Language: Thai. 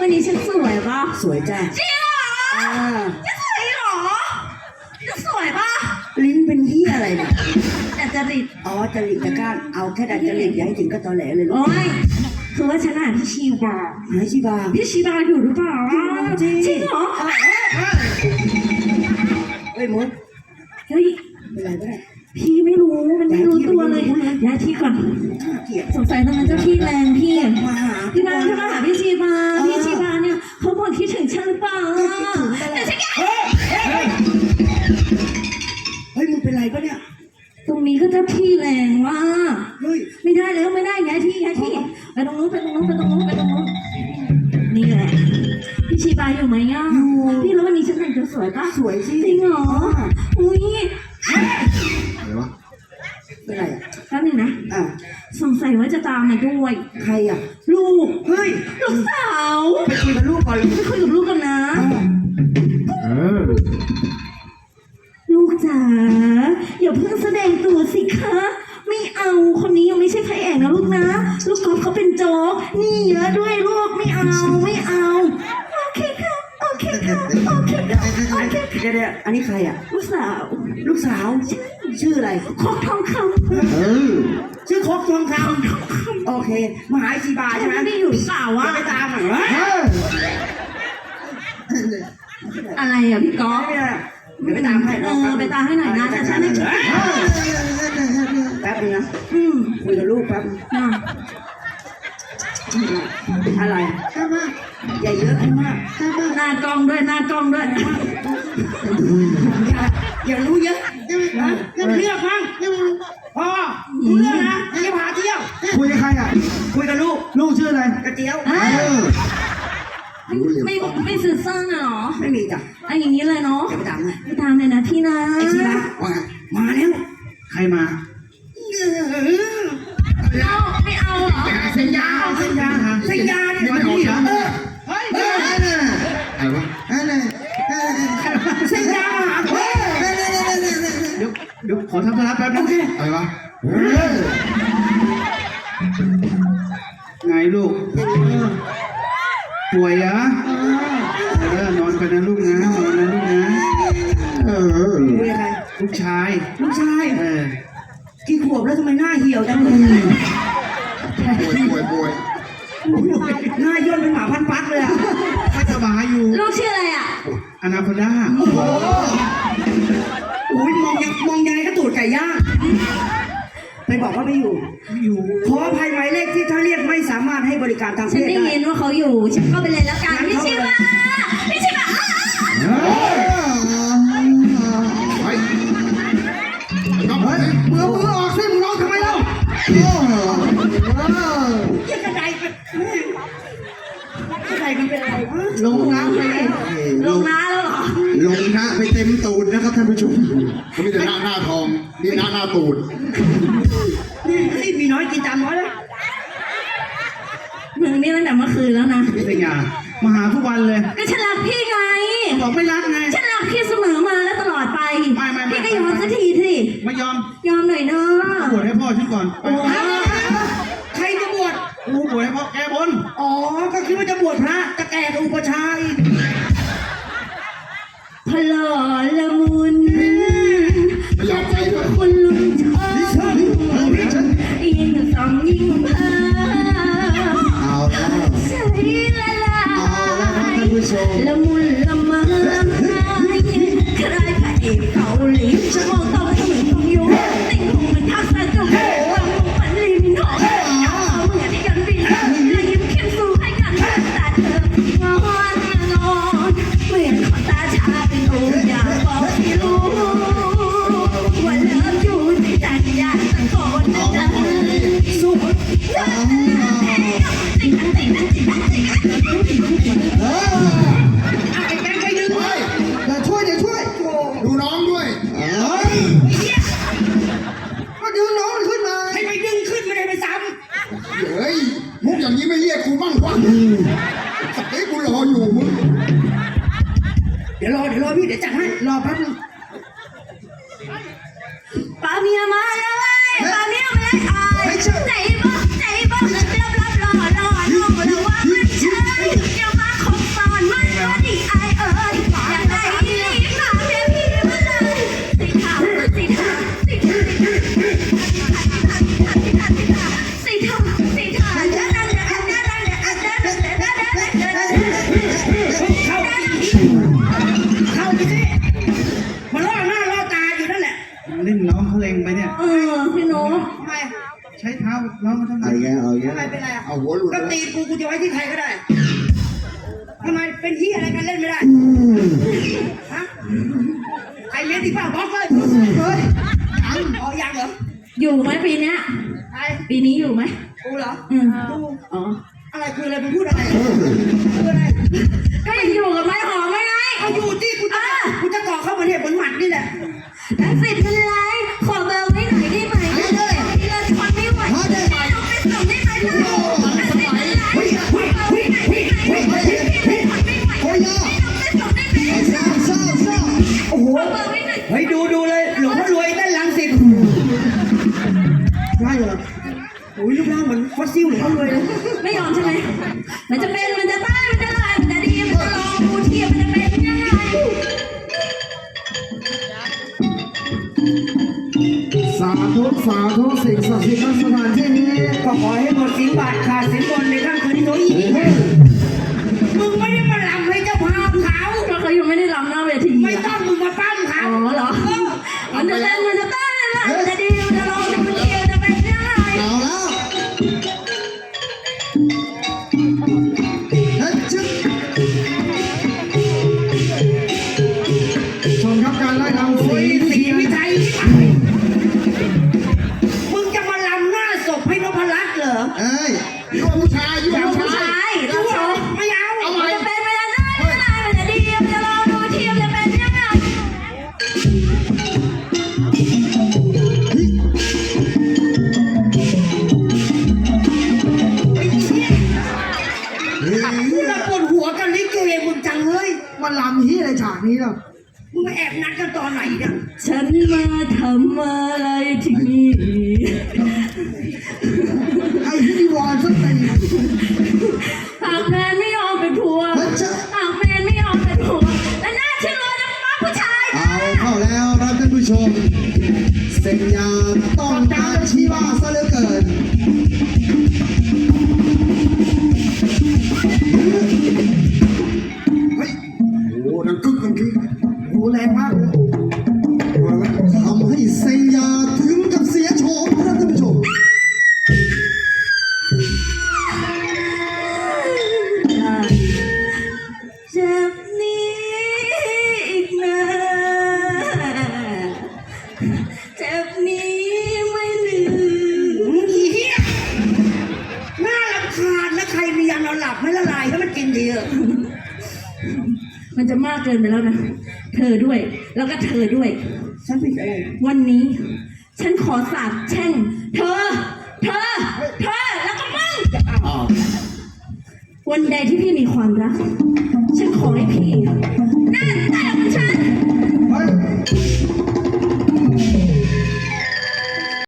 วันนี้ฉันสวยปะสวยจ้าจริงเหรออ่าจะสวยเหรอจะสวยปะลิ้นเป็นเหี้ยอะไรเนี่ยแต่จริตอ๋อจริตจะกล้าเอาแค่ดัดจริตอย่าให้ถึงก็ตอแหลเลยลูโอ้กยคือว่าฉันอ่านพี่ชีวาหายชิบาพี่ชีวาอยู่หรือเปล่าจริงเหรอเฮ้ยมุดเฮ้ยเป็นไรบ้างพี่ไม่รู้มันไม่รู้ตัวเลยย้ายที่ก่อนน่าเกลียดสงสัยตอนนั้นเจ้าที่แรงพี่มาหาพี่มาพี่มาหาพี่ชีวาพี่ชีวาเนี่ยเขาบ่นคิด ถึงฉันหรือเปล่าแต่ฉันเฮ้ยเฮ้ยเฮ้ยมึงเป็นไรปะเนี่ย ตรงนี้ก็เจ้าที่แรงว่ะเฮ้ย ไม่ได้แล้วไม่ได้ย้ายที่ย้ายที่ไปตรงนู้นไปตรงนู้นไปตรงนู้นไปตรงนู้นนี่แหละพี่ชีบาอยู่ไหมอะพี่แล้ววันนี้ฉันแต่งตัวสวยปะสวยสิจริงเหรออุ้ยอะไรวะเป็นไรอะแป๊บหนึงนะ อะ สงสัยว่าจะตามมาด้วย ใครอะ ลูก เฮ้ย ลูกสาวไปคุยกับลูกก่อนเลยไปคุยกับลูกกันนะเออลูกจ๋าอย่าเพิ่งแสดงตัวสิคะ ไม่เอาคนนี้ยังไม่ใช่พระเอกนะลูกนะ ลูกกอล์ฟเขาเป็นโจ๊กนี่เยอะด้วยลูกไม่เอาไม่เอา ค่ะโอเคค่ะเดี๋ยวเดี๋ยวอันนี้ใครอะ ลูกสาวลูกสาว ชื่ออะไร คอกทองคเออ ชื่อคกทองคำโอเคมาหาไอ้ชีบาำใช่ไหมไม่ได้อยู่สาวว่าอะไปตามหน่อยเฮ้ยเอออะไรอะพี่กอล์ฟเนี่ยเดี๋ยวไปตามให้เออไปตามให้หน่อยนะฉันฉันเฮ้ฉันยแป๊บนึงนะอืมคุยกับลูกแป๊บ น่ะอะไรอย่าเยอะให้มาก หน้ากล้องด้วยหน้ากล้องด้วย อย่าอย่ารู้เยอะนะเรื่องเลือกมั้งพอรู้เรื่องนะอย่าพาเที่ยวคุยกับใครอะคุยกับลูกลูกชื่ออะไรกระเจียวไม่ไม่สื่อสารน่ะหรอไม่มี ทำธุระแป๊บนึงอะไรวะเออไงลูก ป่วยเหรอเออนอนกันนะลูกนะนอนนะลูกนะ เออคุยกับใครลูกชาย ลูกชาย เออ กี่ขวบแล้วทำไมหน้าเหี่ยวจังเลยป่วยป่วยป่วยหน้าย่นเป็นหมาพันปักเลยอะไม่สบายอยู่ ลูกชื่ออะไรอะอนาคอนด้าโอ้โหโอ้ยมองยังมองยังไงก็ตูดไก่ย่างไปบอกว่าไม่อยู่ อยู่ ขออภัยหมายเลขที่ถ้าเรียกไม่สามารถให้บริการทางเพฉันศได้ได้ยินว่าเขาอยู่ ฉันเข้าไปเลยแล้วกันพี่ชิวาพี่ชิวาไปก็เฮ้ยมือมือออกสิมึงร้องทำไมเล่ายังกระไดไปกระไดมันเป็นอะไรวะลงน้ำไปเลยลงน้าแล้วเหรอลงนะไปเต็มตูดนะครับท่านผู้ชมเขามีแต่หน้าหน้าทอง นี่หน้าหน้าตูด นี่เฮ้ยมีน้อยกินจานน้อยแล้วมึงนี่ตั้งแต่เมื่อคืนแล้วนะพี่สัญญามาหาทุกวันเลย ก็ฉันรักพี่ไง บอกไม่รักไง ฉันรักพี่เสมอมาและตลอดไป ไม่ไม่ไม่ พี่ก็ยอมสักทีสิ ไม่ยอมยอมหน่อยเนอะบวชให้พ่อฉันก่อนไปโอ้ พี่เดี๋ ใช้เท้าน้องทำไมเอาแย่เอาแย่ทำไมเป็นไรเอาหัวหลุดก็ตีกูกูจะไว้ที่ใครก็ได้ทำไมเป็นที่อะไรกันเล่นไม่ได้ฮะไอเลี้ยงที่ป้าบอกเลยเฮ้ยยังอ๋อยังเหรออยู่ไหมปีนี้ยใปีนี้อยู่ไหมกูเหรออืมกูอ๋ออะไรคืออะไรมึงพูดอะไรคืออะไรก็ยังอยู่กับไม้หอมไม่ไงเอาอยู่ที่กูจะกูจะก่อเข้ามือนเห็บเหมือนหมัดนี่แหละแล้วสิบ โอ้โหขอเบอร์ไว้หน่อยเฮ้ยดูดูเลยหลวงพ่อรวยเต้นลังสิตใช่เหรอโอ้ยรูปร่างเหมือนฟอสซิลหลวงพ่อรวยเลย ไม่ยอมใช่ไหมมันจะเป็ ใที่อะไรฉากนี้ล่ะมึงมาแอบนัดกันตอนไหนเนี่ยฉันมาทำอะไรที่นี่ไอ้ที่วอนสักทีหากแมนไม่ยอมเป็นผัวเฮ้ยชะหากแมนไม่ยอมเป็นผัวและน่าเชื่อจะมาผู้ชายเอาเข้าแล้วครับท่านผู้ชมเซ็นยาต้อง เยให้มันกินดีเถอะ มันจะมากเกินไปแล้วนะ เธอด้วย แล้วก็เธอด้วย ฉันผิดอง วันนี้ ฉันขอสาบแช่ง เธอ เธอ เธอ แล้วก็มึงวันใดที่พี่มีความรัก ฉันขอให้พี่หน้าตาของฉัน